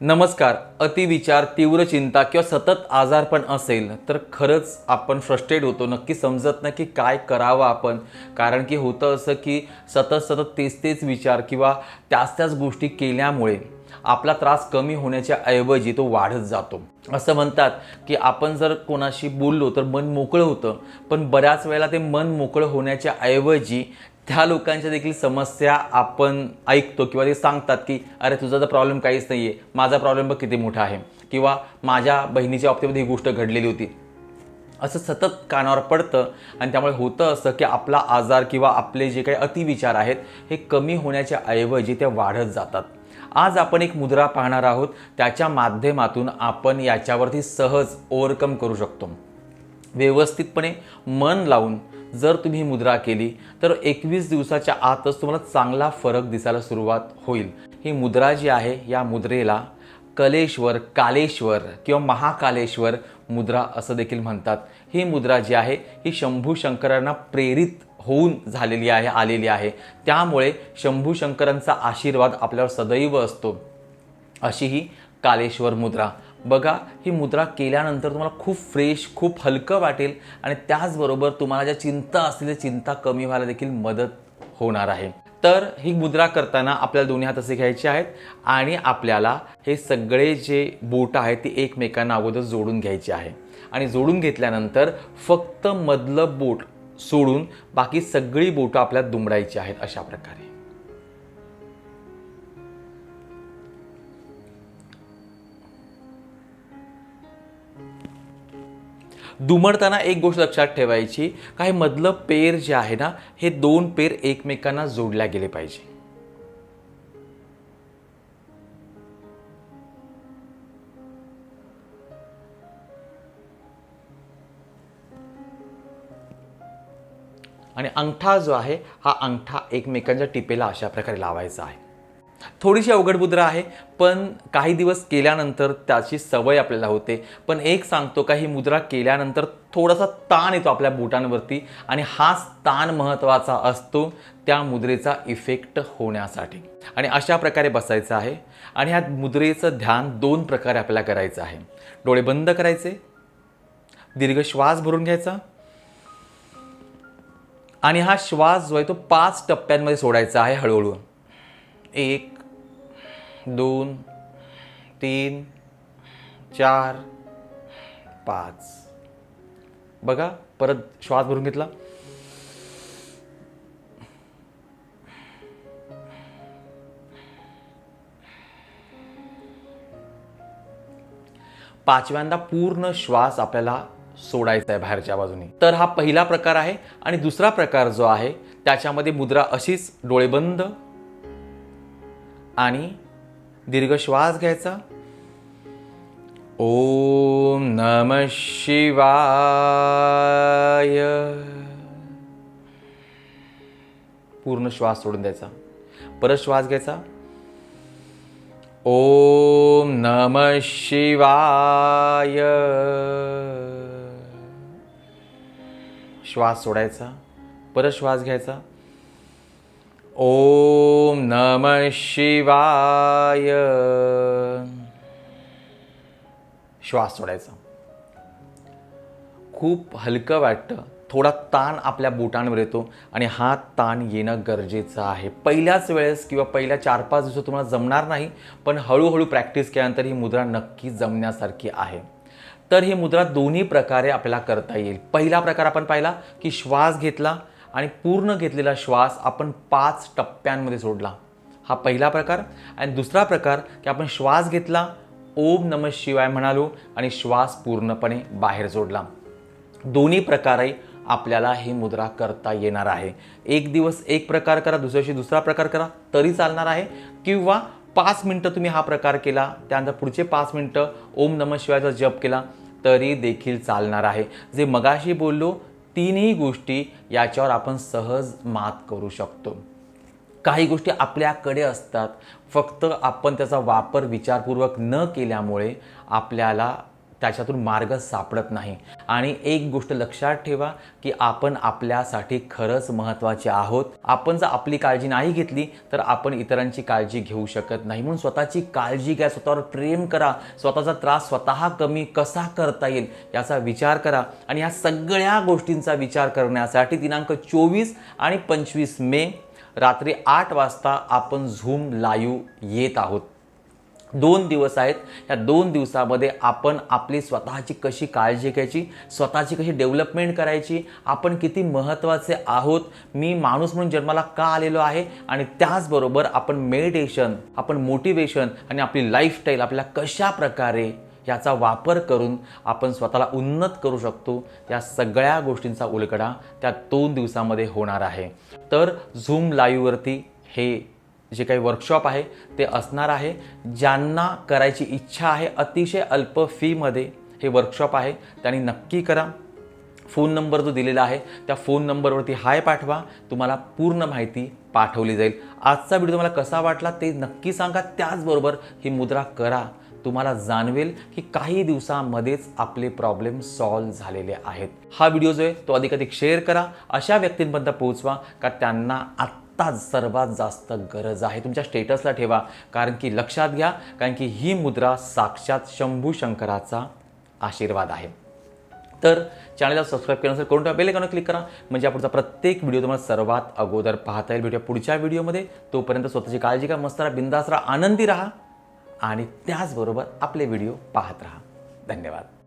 नमस्कार अतिविचार तीव्र चिंता किंवा सतत आजारपण असेल तर खरंच आपण फ्रस्ट्रेट होतो. नक्की समजत नाही की काय करावं आपण. कारण की होतं असं की सतत सतत तेच तेच विचार किंवा त्याच त्याच गोष्टी केल्यामुळे आपला त्रास कमी होण्याच्या ऐवजी तो वाढत जातो. असं म्हणतात की आपण जर कोणाशी बोललो तर मन मोकळं होतं. पण बऱ्याच वेळेला ते मन मोकळं होण्याच्या ऐवजी त्या लोकांच्या देखील समस्या आपण ऐकतो किंवा ते सांगतात की अरे तुझा तर प्रॉब्लेम काहीच नाही आहे माझा प्रॉब्लेम बघ किती मोठा आहे. किंवा माझ्या बहिणीच्या बाबतीमध्ये ही गोष्ट घडलेली होती. असं सतत कानावर पडतं आणि त्यामुळे होतं असं की आपला आजार किंवा आपले जे काही अतिविचार आहेत हे कमी होण्याच्या ऐवजी ते वाढत जातात. आज आपण एक मुद्रा पाहणार आहोत. त्याच्या माध्यमातून आपण याच्यावरती सहज ओव्हरकम करू शकतो. व्यवस्थितपणे मन लावून जर तुम्ही ही मुद्रा केली तर एकवीस दिवसाच्या आतच तुम्हाला चांगला फरक दिसायला सुरुवात होईल. ही मुद्रा जी आहे या मुद्रेला कलेश्वर कालेश्वर किंवा महाकालेश्वर मुद्रा असं देखील म्हणतात. ही मुद्रा जी आहे ही शंभू शंकरांना प्रेरित होऊन झालेली आहे आलेली आहे. त्यामुळे शंभू शंकरांचा आशीर्वाद आपल्यावर सदैव असतो. अशी ही कालेश्वर मुद्रा. बघा ही मुद्रा केल्यानंतर तुम्हाला खूप फ्रेश खूप हलकं वाटेल आणि त्याचबरोबर तुम्हाला ज्या चिंता असलेल्या चिंता कमी व्हायला देखील मदत होणार आहे. तर ही मुद्रा करताना आपल्याला दोन्ही हात असे घ्यायचे आहेत आणि आपल्याला हे सगळे जे बोट आहेत ते एकमेकांना अगोदर जोडून घ्यायचे आहे. आणि जोडून घेतल्यानंतर फक्त मधलं बोट सोडून बाकी सगळी बोटं आपल्याला दुमडायची आहेत अशा प्रकारे. दुमडताना एक गोष्ट लक्षात ठेवायची काही मधलं पेर जे आहे ना हे दोन पेर एकमेकांना जोडल्या गेले पाहिजे. आणि अंगठा जो आहे हा अंगठा एकमेकांच्या टिपेला अशा प्रकारे लावायचा आहे. थोडीशी अवघड मुद्रा आहे पण काही दिवस केल्यानंतर त्याची सवय आपल्याला होते. पण एक सांगतो का ही मुद्रा केल्यानंतर थोडासा ताण येतो आपल्या बोटांवरती आणि हाच ताण महत्त्वाचा असतो त्या मुद्रेचा इफेक्ट होण्यासाठी. आणि अशा प्रकारे बसायचं आहे आणि ह्या मुद्रेचं ध्यान दोन प्रकारे आपल्याला करायचं आहे. डोळे बंद करायचे दीर्घ श्वास भरून घ्यायचा आणि हा श्वास जो आहे तो पाच टप्प्यांमध्ये सोडायचा आहे हळूहळू. एक दोन तीन चार पाच. बघा परत श्वास भरून घेतला. पाचव्यांदा पूर्ण श्वास आपल्याला सोडायचा आहे बाहेरच्या बाजूने. तर हा पहिला प्रकार आहे आणि दुसरा प्रकार जो आहे त्याच्यामध्ये मुद्रा अशीच डोळे बंद आणि दीर्घ श्वास घ्यायचा. ओम नम शिवाय. पूर्ण श्वास सोडून द्यायचा. परत श्वास घ्यायचा. ओम नम शिवाय. श्वास सोडायचा. परत श्वास घ्यायचा. ओम नम शिवाय. श्वास सोडायचा. खूप हलकं वाटतं. थोडा ताण आपल्या बोटांवर येतो आणि हा ताण येणं गरजेचं आहे. पहिल्याच वेळेस किंवा पहिल्या चार पाच दिवसात तुम्हाला जमणार नाही पण हळूहळू प्रॅक्टिस केल्यानंतर ही मुद्रा नक्की जमण्यासारखी आहे. तर ही मुद्रा दोन्ही प्रकारे आपल्याला करता येईल. पहिला प्रकार आपण पाहिला की श्वास घेतला आणि पूर्ण घेतलेला श्वास आपण पाच टप्प्यांमध्ये सोडला. हा पहिला प्रकार. आणि दुसरा प्रकार की आपण श्वास घेतला ओम नम शिवाय म्हणालो आणि श्वास पूर्णपणे बाहेर जोडला दोन्ही प्रकारही आपल्याला ही मुद्रा करता येणार आहे. एक दिवस एक प्रकार करा दुसऱ्याशी दुसरा प्रकार करा तरी चालणार आहे. किंवा पाच मिनटं तुम्ही हा प्रकार केला त्यानंतर पुढचे पाच मिनटं ओम नम शिवायचा जप केला तरी देखील चालणार आहे. जे मगाशी बोललो तीनही गोष्टी याच्यावर आपण सहज मात करू शकतो. काही गोष्टी आपल्याकडे असतात. फक्त आपण त्याचा वापर विचारपूर्वक न केल्यामुळे आपल्याला त्याच्यातून मार्ग सापडत नाही. आणि एक गोष्ट लक्षात ठेवा की आपण आपल्यासाठी खरंच महत्त्वाचे आहोत. आपण जर आपली काळजी नाही घेतली तर आपण इतरांची काळजी घेऊ शकत नाही. म्हणून स्वतःची काळजी घ्या स्वतःवर प्रेम करा. स्वतःचा त्रास स्वतः कमी कसा करता येईल याचा विचार करा. आणि या सगळ्या गोष्टींचा विचार करण्यासाठी दिनांक चोवीस आणि पंचवीस मे रात्री आठ वाजता आपण झूम लाईव्ह येत आहोत. दोन दिवस आहेत. या दोन दिवसामध्ये आपण आपली स्वतःची कशी काळजी घ्यायची स्वतःची कशी डेव्हलपमेंट करायची आपण किती महत्त्वाचे आहोत मी माणूस म्हणून जन्माला का आलेलो आहे आणि त्याचबरोबर आपण मेडिटेशन आपण मोटिवेशन आणि आपली लाईफस्टाईल आपल्याला कशा प्रकारे याचा वापर करून आपण स्वतःला उन्नत करू शकतो. या सगळ्या गोष्टींचा उलगडा त्या दोन दिवसामध्ये होणार आहे. तर झूम लाईव्हवरती हे जे काही वर्कशॉप आहे ते असणार आहे. ज्यांना करायची इच्छा आहे अतिशय अल्प फीमध्ये हे वर्कशॉप आहे. त्यांनी नक्की करा. फोन नंबर जो दिलेला आहे त्या फोन नंबरवरती हाय पाठवा. तुम्हाला पूर्ण माहिती पाठवली जाईल. आजचा व्हिडिओ तुम्हाला कसा वाटला ते नक्की सांगा. त्याचबरोबर ही मुद्रा करा. तुम्हाला जाणवेल की काही दिवसामध्येच आपले प्रॉब्लेम सॉल्व्ह झालेले आहेत. हा व्हिडिओ जो आहे तो अधिकाधिक शेअर करा. अशा व्यक्तींपर्यंत पोहोचवा का त्यांना आत्ता सर्वात जास्त गरज आहे. तुमच्या स्टेटसला ठेवा. कारण की लक्षात घ्या कारण की ही मुद्रा साक्षात शंभू शंकराचा आशीर्वाद आहे. तर चॅनलला सबस्क्राईब केल्यानंतर करून ठेवा बेल क्लिक करा? म्हणजे आपला प्रत्येक व्हिडिओ तुम्हाला सर्वात अगोदर पाहता येईल. भेटूया पुढच्या व्हिडिओमध्ये तोपर्यंत स्वतःची काळजी घ्या मस्त राहा बिंदास राहा आनंदी राहा. आणि त्याचबरोबर आपले व्हिडिओ पाहत राहा. धन्यवाद.